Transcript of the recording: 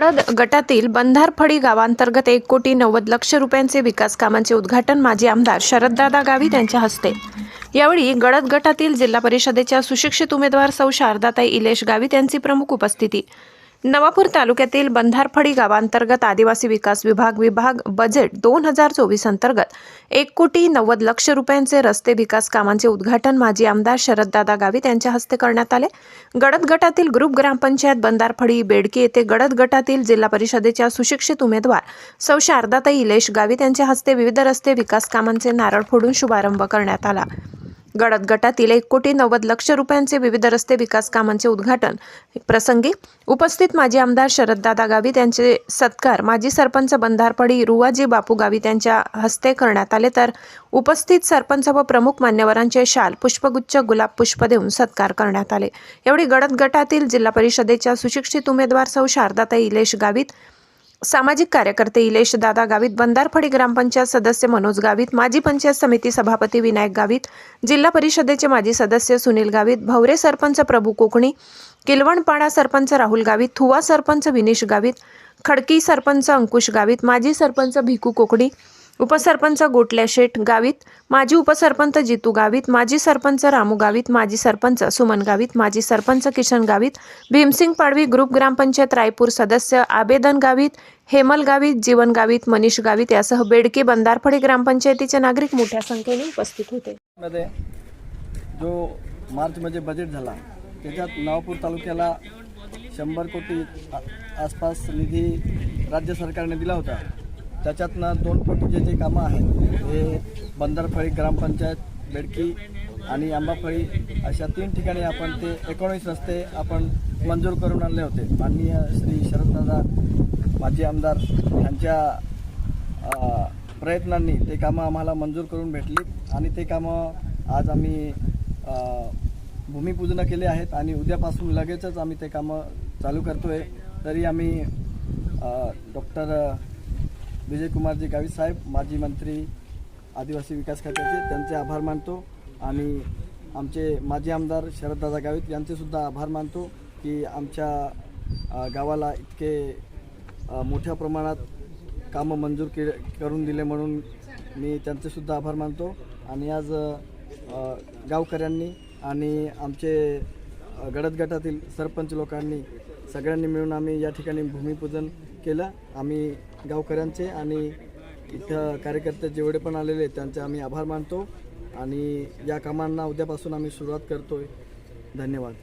गडद गटातील बंधारफळी गावांतर्गत एक कोटी नव्वद लक्ष रुपयांचे विकास कामांचे उद्घाटन माजी आमदार शरददादा गावित यांच्या हस्ते. यावेळी गडद गटातील जिल्हा परिषदेच्या सुशिक्षित उमेदवार सौ शारदाताई इलेश गावित यांची प्रमुख उपस्थिती. नवापूर तालुक्यातील बंधारफळी गावांतर्गत आदिवासी विकास विभाग विभाग बजेट दोन हजार चोवीस अंतर्गत एक कोटी नव्वद लक्ष रुपयांचे रस्ते विकास कामांचे उद्घाटन माजी आमदार शरददादा गावित यांच्या हस्ते करण्यात आले. गडद गटातील ग्रुप ग्रामपंचायत बंधारफळी बेडकी येथे गडद गटातील जिल्हा परिषदेच्या सुशिक्षित उमेदवार सौ शारदाताई इलेश गावित यांच्या हस्ते विविध रस्ते विकास कामांचे नारळ फोडून शुभारंभ करण्यात आला. गडद गटातील एक कोटी नव्वद लक्ष रुपयांचे विविध रस्ते विकास कामांचे उद्घाटन. प्रसंगी उपस्थित माजी आमदार शरददादा गावित यांचे सत्कार माजी सरपंच बंधारपडी रुवाजी बापू गावित यांच्या हस्ते करण्यात आले. तर उपस्थित सरपंच व प्रमुख मान्यवरांचे शाल पुष्पगुच्छ गुलाब पुष्प देऊन सत्कार करण्यात आले. यावेळी गडद गटातील जिल्हा परिषदेच्या सुशिक्षित उमेदवार सौ शारदाताई इलेश गावित सामाजिक कार्यकर्ते इलेश दादा गावित बंदारफडी ग्रामपंचायत सदस्य मनोज गावित माजी पंचायत समिती सभापती विनायक गावित जिल्हा परिषदेचे माजी सदस्य सुनील गावित भवरे सरपंच प्रभू कोकणी किलवणपाडा सरपंच राहुल गावित थुवा सरपंच विनीश गावित खडकी सरपंच अंकुश गावित माजी सरपंच भिकू कोकणी उपसरपंच गोटल्या शेठ गावित माजी उपसरपंच जितू गावित माजी सरपंच रामू गावित माजी सरपंच सुमन गावित माजी सरपंच किशन गावित भीमसिंग पाडवी ग्रुप ग्रामपंचायत रायपूर सदस्य आबेदन गावित हेमल गावित जीवन गावित मनीष गावित यासह बेडके बंदारफळे ग्रामपंचायतीचे नागरिक मोठ्या संख्येने उपस्थित होते. मध्ये जो मार्चमध्ये बजेट झाला त्याच्यात नवापूर तालुक्याला शंभर कोटी आसपास निधी राज्य सरकारने दिला होता. त्याच्यातनं दोन कोटीचे जे कामं आहेत हे बंदरफळी ग्रामपंचायत बेडकी आणि आंबाफळी अशा तीन ठिकाणी आपण ते एकोणीस रस्ते आपण मंजूर करून आणले होते. माननीय श्री शरददादा माजी आमदार यांच्या प्रयत्नांनी ते कामं आम्हाला मंजूर करून भेटली आणि ते कामं आज आम्ही भूमिपूजन केले आहेत आणि उद्यापासून लगेचच आम्ही ते कामं चालू करतो आहे तरी आम्ही डॉक्टर विजयकुमारजी गावित साहेब माजी मंत्री आदिवासी विकास खात्याचे त्यांचे आभार मानतो. आणि आमचे माजी आमदार शरददादा गावित यांचेसुद्धा आभार मानतो की आमच्या गावाला इतके मोठ्या प्रमाणात कामं मंजूर के करून दिले म्हणून मी त्यांचेसुद्धा आभार मानतो. आणि आज गावकऱ्यांनी आणि आमचे गडद गटातील सरपंच लोकांनी सगळ्यांनी मिळून आम्ही या ठिकाणी भूमिपूजन केलं. आम्ही गावकऱ्यांचे आणि इथं कार्यकर्ते जेवढे पण आलेले आहेत त्यांचे आम्ही आभार मानतो. आणि या कामांना उद्यापासून आम्ही सुरुवात करतो आहे धन्यवाद.